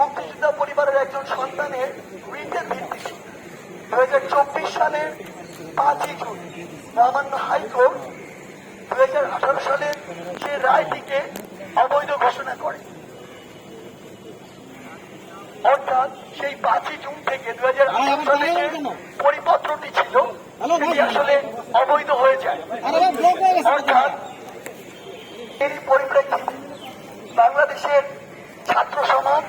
মুক্তিযোদ্ধা পরিবারের একজন সন্তানের উইকের ভিত্তিতে দু হাজার চব্বিশ সালের পাঁচই জুন মহামান্য হাইকোর্ট দু হাজার আঠারো সালের সে রায়টিকে অবৈধ ঘোষণা করে। অর্থাৎ সেই পাঁচই জুন থেকে দু হাজার আঠারো সালে যে পরিপত্রটি ছিল সেটি আসলে অবৈধ হয়ে যায়। অর্থাৎ এরই পরিপ্রেক্ষিতে বাংলাদেশের ছাত্র সমাজ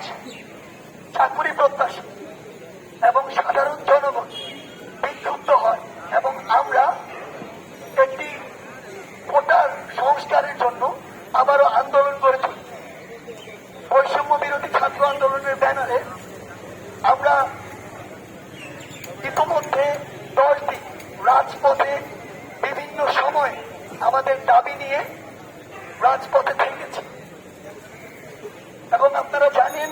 চাকুরি প্রত্যাশী এবং সাধারণ জনগণ বিক্ষুব্ধ হয় এবং আমরা একটি কোটার সংস্কারের জন্য আবারও আন্দোলন করে তুলি বৈষম্য বিরোধী ছাত্র আন্দোলনের ব্যানারে আমরা ইতিমধ্যে দশ দিন রাজপথে বিভিন্ন সময়ে আমাদের দাবি নিয়ে রাজপথে থেকেছি। এবং আপনারা জানেন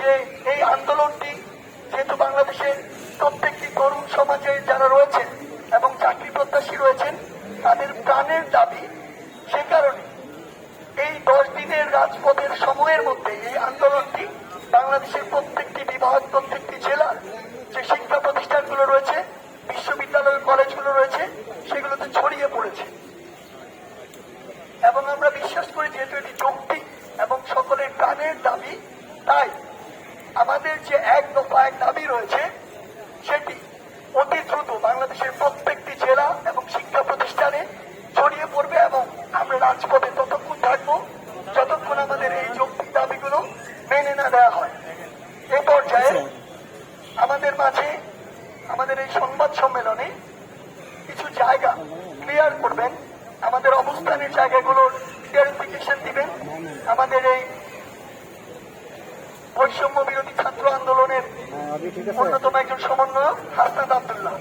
যে এই আন্দোলনটি যেহেতু বাংলাদেশের প্রত্যেকটি তরুণ সমাজে যারা রয়েছেন এবং চাকরি প্রত্যাশী রয়েছেন, তাদের প্রাণের দাবি সে কারণে। এই দশ দিনের রাজপথের সময়ের মধ্যে এই আন্দোলনটি বাংলাদেশের প্রত্যেকটি বিভাগ, প্রত্যেকটি জেলার যে শিক্ষা প্রতিষ্ঠানগুলো রয়েছে, বিশ্ববিদ্যালয়, কলেজগুলো রয়েছে, সেগুলোতে ছড়িয়ে পড়েছে। এবং আমরা বিশ্বাস করি যেহেতু এটি যৌক্তিক এবং সকলের প্রাণের দাবি, তাই আমাদের যে এক দফা এক দাবি রয়েছে, সেটি অতি দ্রুত বাংলাদেশের প্রত্যেকটি জেলা এবং শিক্ষা প্রতিষ্ঠানে ছড়িয়ে পড়বে এবং আমরা রাজপথে ততক্ষণ থাকব যতক্ষণ আমাদের এই যৌক্তিক দাবিগুলো মেনে না দেওয়া হয়। এই পর্যায়ে আমাদের মাঝে আমাদের এই সংবাদ সম্মেলনে কিছু জায়গা ক্লিয়ার করবেন। আমাদের অবস্থানের জায়গাগুলোর ক্লিয়ারিফিকেশন দিবেন। আমাদের এই বৈষম্য বিরোধী ছাত্র আন্দোলনের অন্যতম একজন সমন্বয়ক হাসনাত আবদুল্লাহ।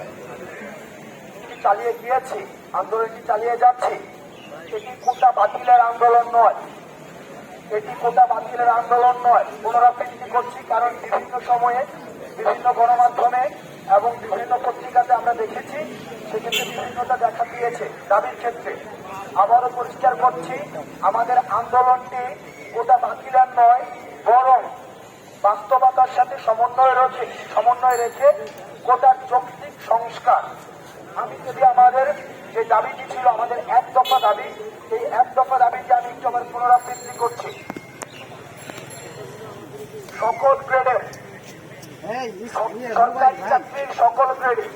এটি চালিয়ে গিয়েছে, আন্দোলনটি চালিয়ে যাচ্ছে। এটি কোটা বাতিলের আন্দোলন নয়। এটি কোটা বাতিলের আন্দোলন নয়। পুনরাবৃত্তি করছি কারণ বিভিন্ন সময়ে বিভিন্ন গণমাধ্যমে এবং বিভিন্ন পত্রিকাতে আমরা দেখেছি, সেক্ষেত্রে বিভিন্নতা দেখা দিয়েছে দাবির ক্ষেত্রে। আবারও পরিষ্কার করছি, আমাদের আন্দোলনটি কোটা বাতিলের নয় বাস্তবতার সাথে সমন্বয় রয়েছে সমন্বয় রেখে গোটা যৌক্তিক সংস্কার। আমি যদি আমাদের যে দাবিটি ছিল আমাদের এক দফা দাবি এই এক দফা দাবিটি আমি একটু আমার পুনরাবৃত্তি করছি। সকল গ্রেডের সরকারি চাকরির সকল গ্রেডে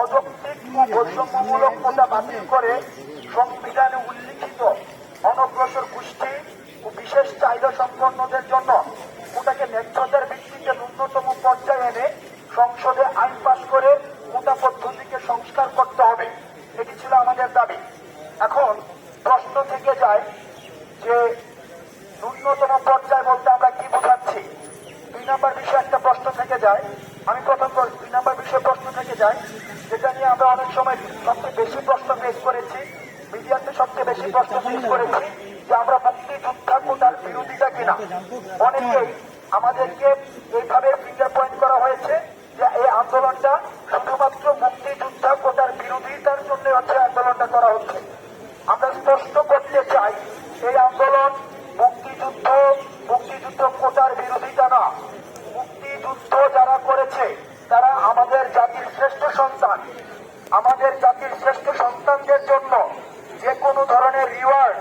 অযৌক্তিক বৈষম্যমূলক কোটা বাতিল করে সংবিধানে উল্লিখিত অনগ্রসর গোষ্ঠী ও বিশেষ চাহিদা সম্পন্নদের জন্য কোটাকে ন্যায্যতার ভিত্তিতে ন্যূনতম পর্যায়ে এনে সংসদে আইন পাশ করে কোটা পদ্ধতিকে সংস্কার করতে হবে। এটি ছিল আমাদের দাবি। এখন প্রশ্ন থেকে যায় যে ন্যূনতম পর্যায় বলতে আমরা কি বোঝাচ্ছি? দুই নম্বর বিষয়ে একটা প্রশ্ন থেকে যায়। আমি প্রথম দুই নম্বর বিষয়ে প্রশ্ন থেকে যায়। যেটা নিয়ে আমরা অনেক সময় সবচেয়ে বেশি প্রশ্ন ফেস করেছি। মিডিয়াতে সবচেয়ে বেশি প্রশ্ন ফেস করেছি যে আমরা মুক্তিযোদ্ধা কোটার বিরোধিতা কিনা। অনেকেই আমাদেরকে এইভাবে ফিঙ্গার পয়েন্ট করা হয়েছে যে এই আন্দোলনটা শুধুমাত্র মুক্তিযোদ্ধা কোটার বিরোধিতার জন্য হচ্ছে আন্দোলনটা করা হচ্ছে। আমরা স্পষ্ট করতে চাই, এই আন্দোলন মুক্তিযুদ্ধ মুক্তিযুদ্ধ কোটার বিরোধিতা না। মুক্তিযুদ্ধ যারা করেছে, তারা আমাদের জাতির শ্রেষ্ঠ সন্তান। আমাদের জাতির শ্রেষ্ঠ সন্তানদের জন্য যে কোনো ধরনের রিওয়ার্ড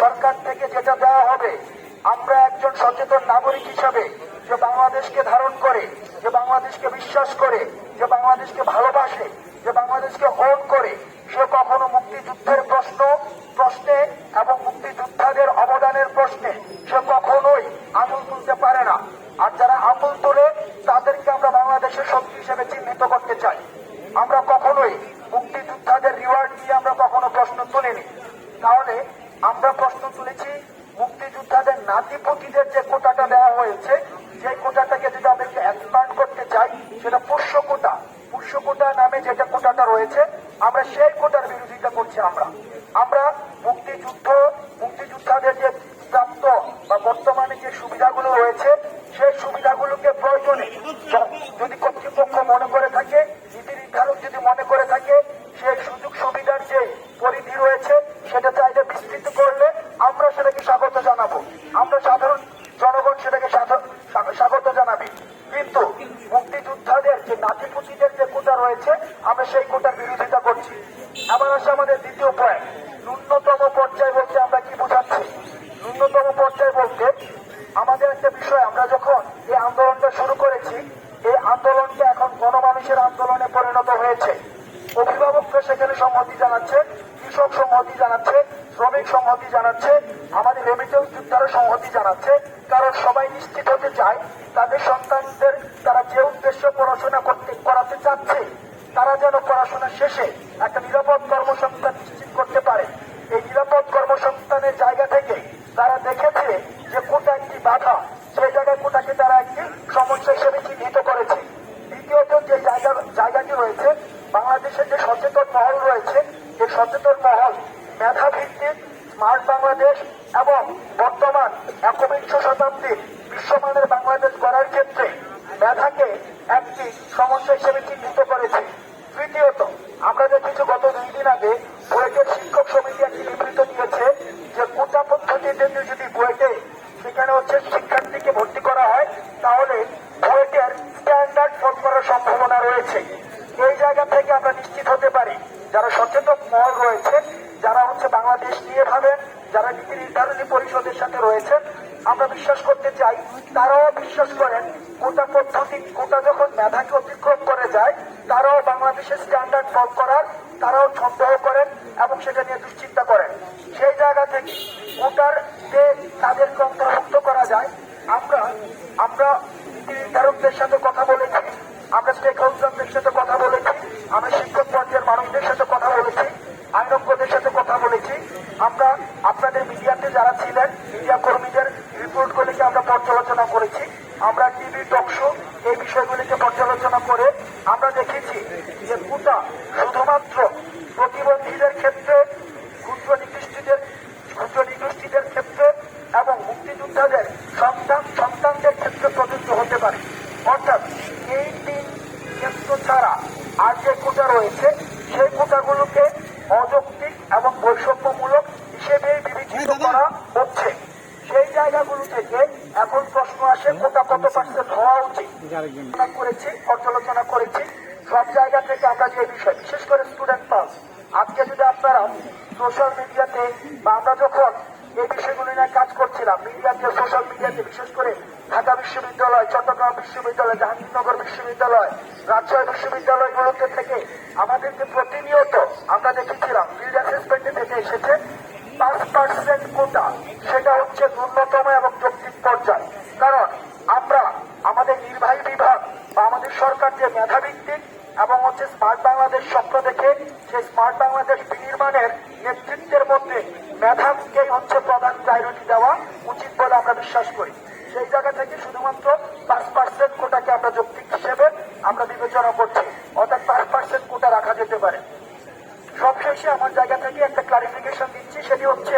সরকার থেকে যেটা দেওয়া হবে আমরা একজন সচেতন নাগরিক হিসাবে যে বাংলাদেশকে ধারণ করে, যে বাংলাদেশকে বিশ্বাস করে, যে বাংলাদেশকে ভালোবাসে, যে বাংলাদেশকে ওন করে, সে কখনো মুক্তিযুদ্ধের প্রশ্ন, প্রশ্নে এবং মুক্তিযোদ্ধাদের অবদানের প্রশ্নে সে কখনোই আঙুল তুলতে পারে না। আর যারা আঙুল তোলে, তাদেরকে আমরা বাংলাদেশের শক্তি হিসেবে চিহ্নিত করতে চাই। আমরা কখনোই মুক্তিযোদ্ধাদের রিওয়ার্ড নিয়ে আমরা কখনো প্রশ্ন তুলিনি। তাহলে আমরা প্রশ্ন তুলেছি নাতিপতিদের যে কোটাটা দেওয়া হয়েছে যে কোটাটাকে যদি আমরা একটু এক্সপান্ড করতে চাই, সেটা পুষ্য কোটা। পুষ্য কোটা নামে যেটা কোটাটা রয়েছে, আমরা সেই কোটার বিরোধিতা করছি আমরা। আমরা মুক্তিযুদ্ধ, মুক্তিযোদ্ধাদের যে প্রাপ্ত বা বর্তমানে যে সুবিধাগুলো রয়েছে সেই সুবিধাগুলোকে প্রয়োজনে য- যদি কর্তৃপক্ষ মনে করে থাকে নীতি নির্ধারক যদি মনে করে থাকে সেই সুযোগ সুবিধার যে পরিধি রয়েছে সেটা চাইলে বিস্তৃত করলে আমরা সেটাকে স্বাগত জানাব আমরা সাধারণ জনগণ সেটাকে সাধ- স্বা- স্বাগত জানাবি কিন্তু মুক্তিযোদ্ধাদের যে কোটা রয়েছে আমরা সেই কোটার বিরোধিতা করছি। আবার আসে আমাদের দ্বিতীয় পয়েন্ট ন্যূনতম পর্যায় বলতে আমরা কি বোঝাচ্ছি? ন্যূনতম পর্যায় বলতে আমাদের একটা বিষয়, আমরা যখন এই আন্দোলনটা শুরু করেছি, এই আন্দোলনটা এখন গণমানুষের আন্দোলনে পরিণত হয়েছে। অভিভাবকরা সেখানে সংহতি জানাচ্ছে, কৃষক সংহতি জানাচ্ছে, শ্রমিক সংহতি জানাচ্ছে রেমিটেন্স যোদ্ধারা সংহতি জানাচ্ছে। কারণ সবাই নিশ্চিত হতে চায়, তাদের সন্তানদের তারা যে উদ্দেশ্য পড়াশোনা করতে করাতে চাচ্ছে, তারা যেন পড়াশোনা শেষে একটা নিরাপদ কর্মসংস্থান নিশ্চিত করতে পারে। এই নিরাপদ কর্মসংস্থানের জায়গা থেকে তারা দেখেছে যে কোটা একটি বাধা। সেই জায়গায় কোটাকে তারা একটি সমস্যা হিসেবে চিহ্নিত করেছে। দ্বিতীয়ত যে জায়গা জায়গাটি রয়েছে, বাংলাদেশের যে সচেতন মহল রয়েছে, এই সচেতন মহল মেধাভিত্তিক স্মার্ট বাংলাদেশ এবং বর্তমান একবিংশ শতাব্দীর বিশ্বমানের বাংলাদেশ গড়ার ক্ষেত্রে মেধাকে একটি সমস্যা হিসেবে চিহ্নিত করেছে। তৃতীয়ত, আমরা দেখেছি গত দুই দিন আগে বুয়েটের শিক্ষক সমিতি একটি বিবৃতি দিয়েছে যে কোটা পদ্ধতিতে যদি বুয়েটে সেখানে হচ্ছে শিক্ষার্থীকে ভর্তি করা হয়, তাহলে বুয়েটের স্ট্যান্ডার্ড ফল করার সম্ভাবনা রয়েছে। এই জায়গা থেকে আমরা নিশ্চিত হতে পারি, যারা সচেতন মহল রয়েছে, যারা হচ্ছে বাংলাদেশ নিয়ে ভাবেন যারা নীতি নির্ধারণী পরিষদের সাথে রয়েছেন আমরা বিশ্বাস করতে চাই তারাও বিশ্বাস করেন কোটা পদ্ধতি কোটা যখন মেধাকে অতিক্রম করে যায়, তারাও বাংলাদেশের স্ট্যান্ডার্ড ফল করার, তারাও সন্দেহ করেন এবং সেটা নিয়ে দুশ্চিন্তা করেন। সেই জায়গা থেকে কোটার যে তাদেরকে অন্তর্ভুক্ত করা যায়, আমরা আমরা নীতি নির্ধারকদের সাথে কথা বলেছি, আমরা স্টেক হোল্ডারদের সাথে কথা বলেছি, আমরা শিক্ষক পর্যায়ের মানুষদের সাথে কথা বলেছি, আইনজ্ঞদের সাথে কথা বলেছি, আমরা আপনাদের মিডিয়াতে যারা ছিলেন মিডিয়া কর্মীদের রিপোর্টগুলিকে আমরা পর্যালোচনা করেছি। আমরা টিভি টকশো এই বিষয়গুলিকে পর্যালোচনা করে আমরা দেখেছি যে কুটা শুধুমাত্র প্রতিবন্ধীদের ক্ষেত্রে ক্ষুদ্র নিকৃষ্টিদের ক্ষুদ্র নিকৃষ্টিদের ক্ষেত্রে এবং মুক্তিযোদ্ধাদের সন্তান সন্তানদের ক্ষেত্রে প্রযোজ্য হতে পারে অর্থাৎ এই তিন ক্ষেত্র ছাড়া আর যে কোটা রয়েছে সেই কোটাগুলোকে অযৌক্তিক এবং বৈষম্যমূলক হিসেবে বিবেচিত করা হচ্ছে সেই জায়গাগুলো থেকে এখন প্রশ্ন আসে কোটা কত পার্সেন্ট হওয়া উচিত? করেছি, পর্যালোচনা করেছি। সব জায়গা থেকে আমরা যে বিষয়, বিশেষ করে স্টুডেন্ট পাস আজকে যদি আপনারা সোশ্যাল মিডিয়াতে বা আমরা যখন এই বিষয়গুলি নিয়ে কাজ করছিলাম মিডিয়াতে সোশ্যাল মিডিয়াতে বিশেষ করে ঢাকা বিশ্ববিদ্যালয়, চট্টগ্রাম বিশ্ববিদ্যালয়, জাহাঙ্গীরনগর বিশ্ববিদ্যালয়, রাজশাহী বিশ্ববিদ্যালয়গুলোতে থেকে আমাদেরকে প্রতিনিয়ত আমরা দেখেছিলাম ফিল্ড অ্যাসেসমেন্টে থেকে এসেছে, পাঁচ পার্সেন্ট কোটা সেটা হচ্ছে ন্যূনতম এবং যৌক্তিক পর্যায়। কারণ আমরা আমাদের নির্বাহী বিভাগ বা আমাদের সরকার যে মেধাভিত্তিক এবং হচ্ছে স্মার্ট বাংলাদেশ স্বপ্ন দেখে, সেই স্মার্ট বাংলাদেশ বিনির্মাণের নেতৃত্বের মধ্যে মেধাকে হচ্ছে প্রধান প্রায়োরিটি দেওয়া উচিত বলে আমরা বিশ্বাস করি। সেই জায়গা থেকে শুধুমাত্র পাঁচ পার্সেন্ট কোটাকে আমরা যৌক্তিক হিসেবে আমরা বিবেচনা করছি, অর্থাৎ পাঁচ পার্সেন্ট কোটা রাখা যেতে পারে। সবশেষে আমার জায়গা থেকে একটা ক্লারিফিকেশন দিচ্ছি, সেটি হচ্ছে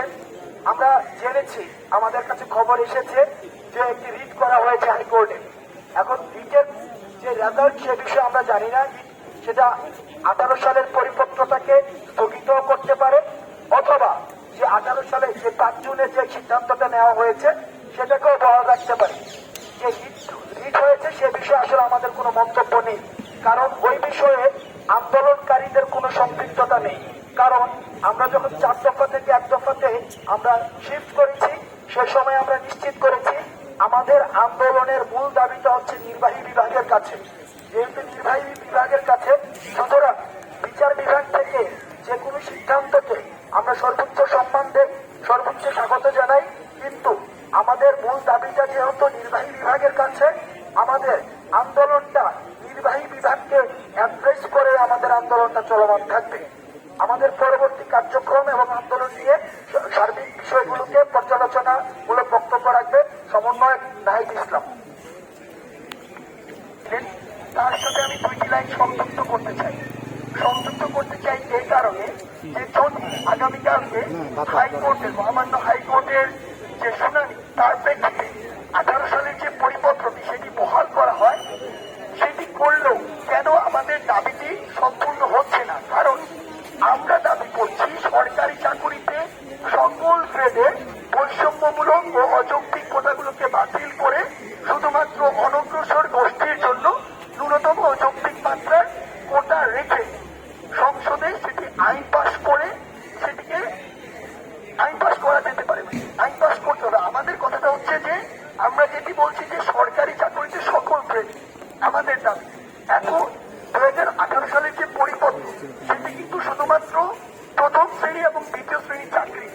আমরা জেনেছি, আমাদের কাছে খবর এসেছে যে একটি রিট করা হয়েছে হাইকোর্টে। এখন রিটের যে রেজাল্ট সে বিষয়ে আমরা জানি না। সেটা আঠারো সালের পরিপত্রতাকে স্থগিত করতে পারে অথবা যে আঠারো সালে যে পাঁচ জুনের যে সিদ্ধান্তটা নেওয়া হয়েছে, সেটাকেও বহাল রাখতে পারে। যে হিট হয়েছে সে বিষয়ে আসলে আমাদের কোনো মন্তব্য নেই। কারণ ওই বিষয়ে আন্দোলনকারীদের কোনো সম্পৃক্ততা নেই। কারণ আমরা যখন চার দফা থেকে এক দফাতে আমরা শিফট করেছি, সে সময় আমরা নিশ্চিত করেছি আমাদের আন্দোলনের মূল দাবিটা হচ্ছে নির্বাহী বিভাগের কাছে। যেহেতু নির্বাহী বিভাগের কাছে, সুতরাং বিচার বিভাগ থেকে যে কোনো সিদ্ধান্তকে আমরা সর্বোচ্চ সম্মান দেই, সর্বোচ্চ স্বাগত জানাই। কিন্তু আমাদের মূল দাবিটা যেহেতু নির্বাহী বিভাগের কাছে, আমাদের আন্দোলনটা নির্বাহী বিভাগকে অ্যাড্রেস করে আমাদের আন্দোলনটা চলমান থাকবে। আমাদের পরবর্তী কার্যক্রম এবং আন্দোলন নিয়ে সার্বিক বিষয়গুলোকে পর্যালোচনামূলক বক্তব্য রাখবে সমন্বয়ক নাহিদ ইসলাম। তার সাথে আমি দুইটি লাইন সংযুক্ত করতে চাই। সংযুক্ত করতে চাই এই কারণে যে যদি আগামীকালকে হাইকোর্টের মহামান্য হাইকোর্টের যে শুনানি, তার প্রেক্ষিতে আঠারো সালের যে পরিপত্রটি, সেটি বহাল করা হয় সেটি করলেও কেন আমাদের দাবিটি সম্পূর্ণ হচ্ছে না কারণ আমরা দাবি করছি সরকারি চাকুরিতে সকল গ্রেডের বৈষম্যমূলক ও অযৌক্তিক কোটাগুলোকে বাতিল করে শুধুমাত্র আমরা যেটি বলছি যে সরকারি চাকরিতে সকল শ্রেণি আমাদের দাবি। এখন দু হাজার আঠারো সালের যে পরিপত্র সেটি কিন্তু শুধুমাত্র প্রথম শ্রেণি এবং দ্বিতীয় শ্রেণির চাকরি।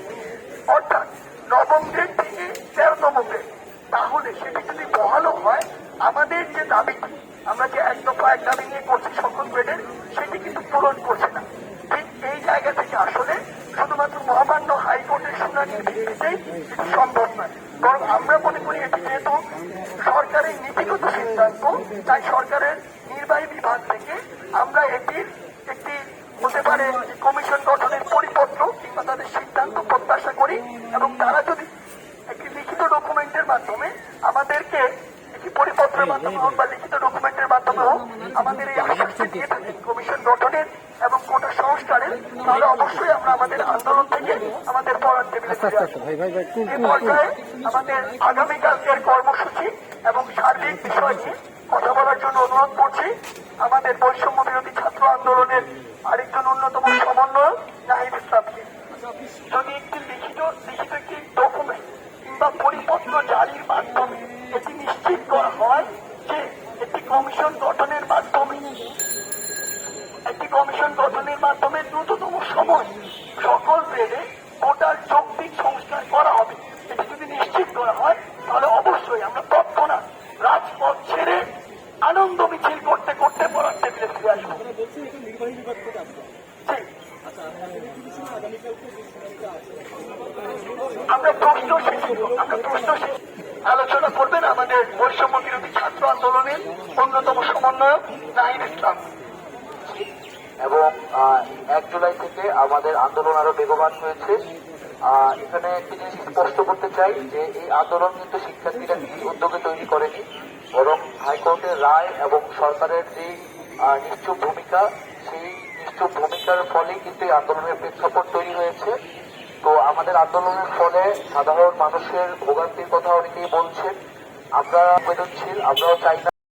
অর্থাৎ নবম গ্রেড থেকে তেরোতম গ্রেড তাহলে সেটি যদি বহালও হয়, আমাদের যে দাবিটি আমরা যে এক দফা এক দাবি নিয়ে করছি সকল গ্রেডের সেটি কিন্তু পূরণ করছে না। ঠিক এই জায়গা থেকে আসলে শুধুমাত্র তারা যদি একটি লিখিত ডকুমেন্টের মাধ্যমে আমাদেরকে একটি পরিপত্রের মাধ্যমে হোক বা লিখিত মাধ্যমে আমাদের এই আশ্বাসটি দিয়ে থাকেন কমিশন গঠনের এবং কোটা সংস্কারের তাহলে অবশ্যই আমরা আমাদের আন্দোলন থেকে আমাদের টেবিলে এই পর্যায়ে আমাদের আগামীকালকের কর্মসূচি এবং সার্বিক বিষয় নিয়ে কথা বলার জন্য অনুরোধ করছি। আমাদের বৈষম্য বিরোধী ছাত্র আন্দোলনের আরেকজন অন্যতম সমন্বয়ক নাহিদ ইসলামকে যদি একটি লিখিত লিখিত একটি ডকুমেন্ট কিংবা পরিপত্র জারির মাধ্যমে এটি নিশ্চিত করা হয় যে একটি কমিশন গঠনের মাধ্যমে একটি কমিশন গঠনের মাধ্যমে দ্রুততম সময় সকল গ্রেডে কোটার যৌক্তিক সংস্কার করা হবে। এটি যদি নিশ্চিত করা হয় তাহলে অবশ্যই আমরা তৎক্ষণাৎ রাজপথ ছেড়ে আনন্দ মিছিল করতে করতে পড়ার টেবিলে ফিরে আসব। আমরা প্রশ্ন আমরা প্রশ্ন আলোচনা করবেন আমাদের বৈষম্য বিরোধী ছাত্র আন্দোলনের অন্যতম সমন্বয়ক নাহিদ ইসলাম। এবং এক জুলাই থেকে আমাদের আন্দোলন আরও বেগবান হয়েছে। এখানে একটি জিনিস স্পষ্ট করতে চাই যে এই আন্দোলন কিন্তু শিক্ষার্থীরা নিজ উদ্যোগে তৈরি করেনি। বরং হাইকোর্টের রায় এবং সরকারের যে নিশ্চুপ ভূমিকা, সেই নিশ্চুপ ভূমিকার ফলে কিন্তু এই আন্দোলনের প্রেক্ষাপট তৈরি হয়েছে। তো আমাদের আন্দোলনের ফলে সাধারণ মানুষের ভোগান্তির কথা অনেকেই বলছেন। আমরা আবেদনশীল আমরাও চাই না